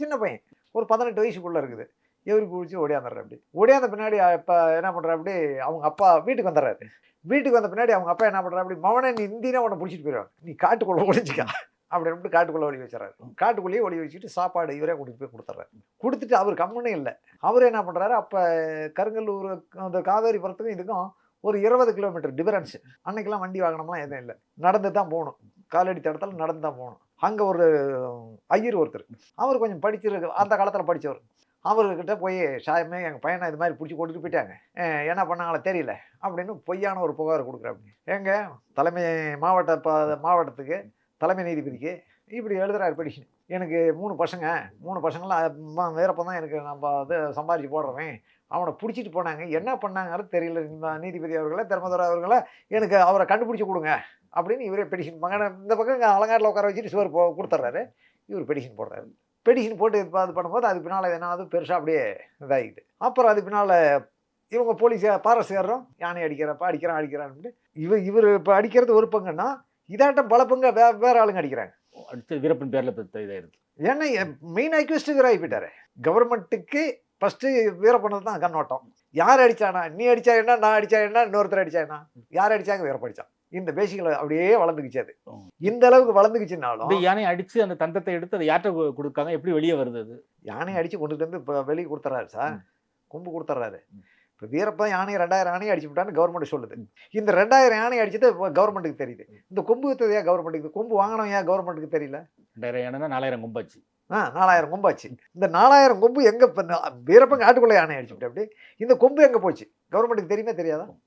சின்ன பையன் ஒரு பதினெட்டு வயசுக்குள்ளே இருக்குது. இவருக்கு குடிச்சு ஓடியாந்துடுற அப்படி. ஓடியாந்த பின்னாடி இப்போ என்ன பண்ணுற அப்படி அவங்க அப்பா வீட்டுக்கு வந்துடுறாரு. வீட்டுக்கு வந்த பின்னாடி அவங்க அப்பா என்ன பண்ணுறா அப்படி மவனை நீ இந்தினா உன்னை பிடிச்சிட்டு போயிடுவாங்க நீ காட்டுக்குள்ளே ஒழிச்சிக்கா அப்படின்னு காட்டுக்குள்ளே ஒளி வச்சுறாரு. காட்டுக்குள்ளேயே ஒளி வச்சுட்டு சாப்பாடு இவரே கூட்டிட்டு போய் கொடுத்துட்றாரு. கொடுத்துட்டு அவர் கம்முன்னு இல்லை. அவர் என்ன பண்ணுறாரு அப்போ கருங்கல்லூர் அந்த காவேரிபுரத்துக்கும் இதுக்கும் ஒரு இருபது கிலோமீட்டர் டிஃபரன்ஸ் அன்னைக்கெல்லாம் வண்டி வாகனம்லாம் எதுவும் இல்லை. நடந்து தான் போகணும். காலடி தடத்தில் நடந்து தான் போகணும். அங்கே ஒரு ஐயர் ஒருத்தர். அவர் கொஞ்சம் படிச்சிருக்கு அந்த காலத்தில் படித்தவர் அவர்கிட்ட போய் சாயமே எங்கள் பையனை இது மாதிரி பிடிச்சி கொண்டுட்டு போயிட்டாங்க. என்ன பண்ணாங்களோ தெரியல. அப்படின்னு பொய்யான ஒரு புகார் கொடுக்குறாப்படி எங்கள் தலைமை மாவட்ட ப- மாவட்டத்துக்கு தலைமை நீதிபதிக்கு. இப்படி எழுதுகிறார் பெடிஷன் எனக்கு மூணு பசங்க. மூணு பசங்களாம் வேறப்போ தான் எனக்கு நம்ம இது சம்பாதிச்சு போடுறவன். அவனை பிடிச்சிட்டு போனாங்க. என்ன பண்ணாங்கன்னு தெரியல நீதிபதி அவர்களை தர்மதுரை அவர்களை எனக்கு அவரை கண்டுபிடிச்சி கொடுங்க அப்படின்னு இவரே பெடிஷன் மகனை இந்த பக்கம் அலங்காட்டில் உட்கார வச்சுட்டு சுவர் போ கொடுத்துட்றாரு இவர் பெடிஷன் போடுறாரு. பெடிஷன் போட்டு இது பண்ணும்போது அது பின்னால் என்ன பெருசாக அப்படியே இதாகிடுது அப்புறம் அது பின்னால் இவங்க போலீஸ் பாரசேரம் யானை அடிக்கிறப்ப அடிக்கிறான் அடிக்கிறான்ட்டு இவர் இவர் இப்போ அடிக்கிறது ஒரு பங்குன்னா இதாட்டம் பல பங்கு வே வேற ஆளுங்க அடிக்கிறாங்க. அடுத்து வீரப்பன் பேர்ல இதாயிருது ஏன்னா மெயின் அக்யூஸ்ட் இவர் ஆகிப்பிட்டாரு கவர்மெண்ட்டுக்கு ஃபஸ்ட்டு வீரப்பனது தான் கண்ணோட்டம் யார் அடிச்சானா? நீ அடிச்சா என்ன? நான் அடிச்சா என்ன? இன்னொருத்தர் அடிச்சா என்ன? யார் அடிச்சாங்க? வீரப்படிச்சான் இந்த பேசிக்கல அப்படியே வளர்ந்துக்குச்சு அது. இந்த அளவுக்கு வளர்ந்துக்குச்சுனாலும் யானை அடிச்சு அந்த தந்தத்தை எடுத்து அதை யார்கிட்ட கொடுக்காங்க எப்படி வெளியே வருது அது? யானையை அடிச்சு கொண்டுட்டு வந்து இப்போ வெளியே கொடுத்துறாரு சார். கொம்பு கொடுத்துட்றாரு. இப்போ வீரப்பன் யானையை ரெண்டாயிரம் யானையை அடிச்சு விட்டான்னு கவர்மெண்ட் சொல்லுது. இந்த ரெண்டாயிரம் யானை அடிச்சது கவர்மெண்ட்டுக்கு தெரியுது. இந்த கொம்பு வித்தது ஏன் கவர்மெண்ட்டுக்கு கொம்பு வாங்கினவன் ஏன் கவர்மெண்ட்டுக்கு தெரியல? ரெண்டாயிரம் யானைனா நாலாயிரம் கொம்பாச்சு ஆ நாலாயிரம் கொம்பாச்சு இந்த நாலாயிரம் கொம்பு எங்கே இப்போ ஆட்டுக்குள்ளே காட்டுக்குள்ளே யானை அடிச்சு அப்படி இந்த கொம்பு எங்கே போச்சு? கவர்மெண்ட்டுக்கு தெரியுமே தெரியாதா?